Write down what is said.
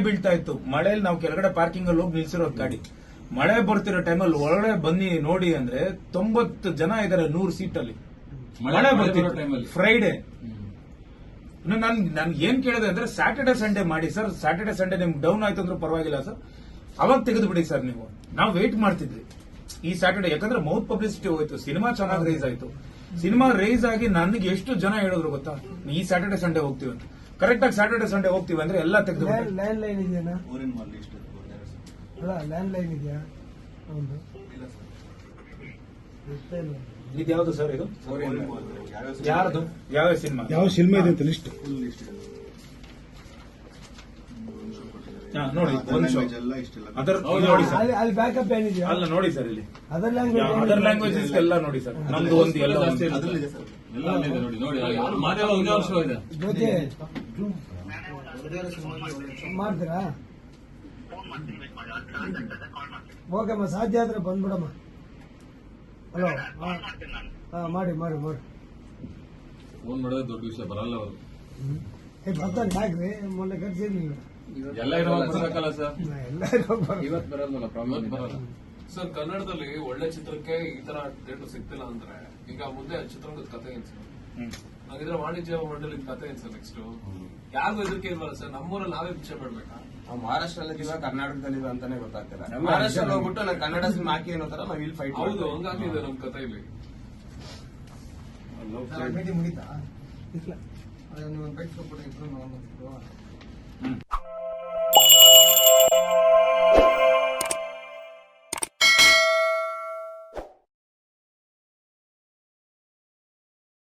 ಬೀಳ್ತಾ ಇತ್ತು ಮಳೆಯಲ್ಲಿ ನಾವು ಕೆಳಗಡೆ ಪಾರ್ಕಿಂಗ್ ಅಲ್ಲಿ ಹೋಗಿ ನಿಲ್ಸಿರೋದು ಗಾಡಿ. ಮಳೆ ಬರ್ತಿರೋ ಟೈಮಲ್ಲಿ ಒಳಗಡೆ ಬನ್ನಿ ನೋಡಿ ಅಂದ್ರೆ ತೊಂಬತ್ತು ಜನ ಇದಾರೆ ನೂರು ಸೀಟ್ ಅಲ್ಲಿ. ಮಳೆ- ಬರ್ತಿರೋ ಟೈಮಲ್ಲಿ. ಫ್ರೈಡೆ ನಾನು ನಾನು ಏನ್ ಕೇಳಿದೆ ಅಂದ್ರೆ ಸ್ಯಾಟರ್ಡೆ ಸಂಡೇ ಮಾಡಿ ಸರ್. ಸ್ಯಾಟರ್ಡೆ ಸಂಡೇ ನಿಮ್ಗೆ ಡೌನ್ ಆಯ್ತು ಅಂದ್ರೆ ಪರವಾಗಿಲ್ಲ ಸರ್. ಅವಾಗ ತೆಗೆದು ಬಿಡಿ ಸರ್ ನೀವು. ನಾವು ವೇಟ್ ಮಾಡ್ತಿದ್ವಿ. ಈ ಸ್ಯಾಟರ್ಡೆ ಯಾಕಂದ್ರೆ ಮೌತ್ ಪಬ್ಲಿಸಿಟಿ ಹೋಯ್ತು. ಸಿನಿಮಾ ಚೆನ್ನಾಗಿ ರೈಸ್ ಆಯ್ತು. ಸಿನಿಮಾ ರೈಸ್ ಆಗಿ ನನಗೆ ಎಷ್ಟು ಜನ ಹೇಳಿದ್ರು ಗೊತ್ತಾ? ಈ ಸ್ಯಾಟರ್ಡೆ ಸಂಡೇ ಹೋಗ್ತೀವಿ ಅಂತ. ಕರೆಕ್ಟ್ ಆಗಿ ಸ್ಯಾಟರ್ಡೆ ಸಂಡೇ ಹೋಗ್ತೀವಿ ಅಂದ್ರೆ ಎಲ್ಲ ತೆಗೆದು ಲ್ಯಾಂಡ್ ಲೈನ್ ಇದೆಯಾ? ಅಲ್ಲ ಲ್ಯಾಂಡ್ ಲೈನ್ ಇದೆಯಾ. ಇದು ಯಾವ್ದು ಸರ್ ಇದು? ಯಾರ್ದು? ಯಾವ ಸಿನಿಮಾ ಯಾವ ಸಿನಿಮಾ ಇದೆ ಅಂತ ಲಿಸ್ಟ್ ನೋಡಿ ಅದರ್ ಒಂದು language ಎಲ್ಲ ಇಷ್ಟೆಲ್ಲ ಅದರ್ ನೋಡಿ ಸರ್. ಅಲ್ಲಿ ಬ್ಯಾಕಪ್ ಏನಿದೆಯಾ? ಅಲ್ಲ ನೋಡಿ ಸರ್ ಇಲ್ಲಿ. ಅದರ್ ಲ್ಯಾಂಗ್ವೇಜ್ ಅದರ್ ಲ್ಯಾಂಗ್ವೇಜಸ್ ಎಲ್ಲ ನೋಡಿ ಸರ್. ನಮ್ದು ಒಂದು ಎಲ್ಲ ನೋಡಿ ನೋಡಿ. ಯಾರು ಇದೆ. ಮಾಡ್ತೀರಾ? ಓಕೆಮ್ಮ ಸಾಧ್ಯ ಆದ್ರೆ ಬಂದ್ಬಿಡಮ್ಮ. ಹಲೋ ಹಾ. ಮಾಡಿ ಮಾಡಿ ಮಾಡಿ. ಫೋನ್ ಮಾಡಿದ್ರೆ ದೊಡ್ಡ ವಿಷಯ ಬರಲ್ಲ ಅವರು. ಏ ಬರ್ತಾನೆ ಯಾಕ್ರಿ ಮೊನ್ನೆ ಕರ್ಸಿರ್ಲಿಲ್ಲ. ಎಲ್ಲ ಇರೋವಾಗ ಬರ್ಬೇಕಲ್ಲ ಸರ್ ಎಲ್ಲ ಇವತ್ತು ಬರಲ್ಲ ಪ್ರಾಬ್ಲಮ್ ಬರಲ್ಲ. ಸರ್ ಕನ್ನಡದಲ್ಲಿ ಒಳ್ಳೆ ಚಿತ್ರಕ್ಕೆ ಈ ತರ ಥಿಯೇಟರ್ ಸಿಗ್ತಿಲ್ಲ ಅಂದ್ರೆ ಈಗ ಮುಂದೆ ಚಿತ್ರದ ಕಥೆ ಏನ್ ಸರ್. ಹಾಗಿದ್ರೆ ವಾಣಿಜ್ಯ ಮಂಡಳಿ ಕಥೆ ಏನ್ ಸರ್ ನೆಕ್ಸ್ಟ್ ಯಾರಿಗೂ ಹೆದರಿಕೆ ಇಲ್ವಲ್ಲ ಸರ್? ನಮ್ಮೂರಲ್ಲಿ ನಾವೇ ಭಿಕ್ಷೆ ಬಿಡ್ಬೇಕಾ ನಾವು ಮಹಾರಾಷ್ಟ್ರದಲ್ಲಿದ್ದೀವ ಕರ್ನಾಟಕದಲ್ಲಿದ್ದೀವ ಅಂತಾನೆ ಗೊತ್ತಾಗ್ತಿಲ್ಲ ಮಹಾರಾಷ್ಟ್ರ ಹೋಗ್ಬಿಟ್ಟು ನಾನು ಕನ್ನಡ ಸಿನಿಮಾ ಹಾಕಿ ಅನ್ನೋ ತರ ನಾವು ಇಲ್ಲಿ ಫೈಟ್ ಹೌದು ಹಂಗಾಗಿದೆ ನಮ್ ಕಥೆ ಇಲ್ಲಿ. ಇಲ್ಲ. ಹ್ಮ್.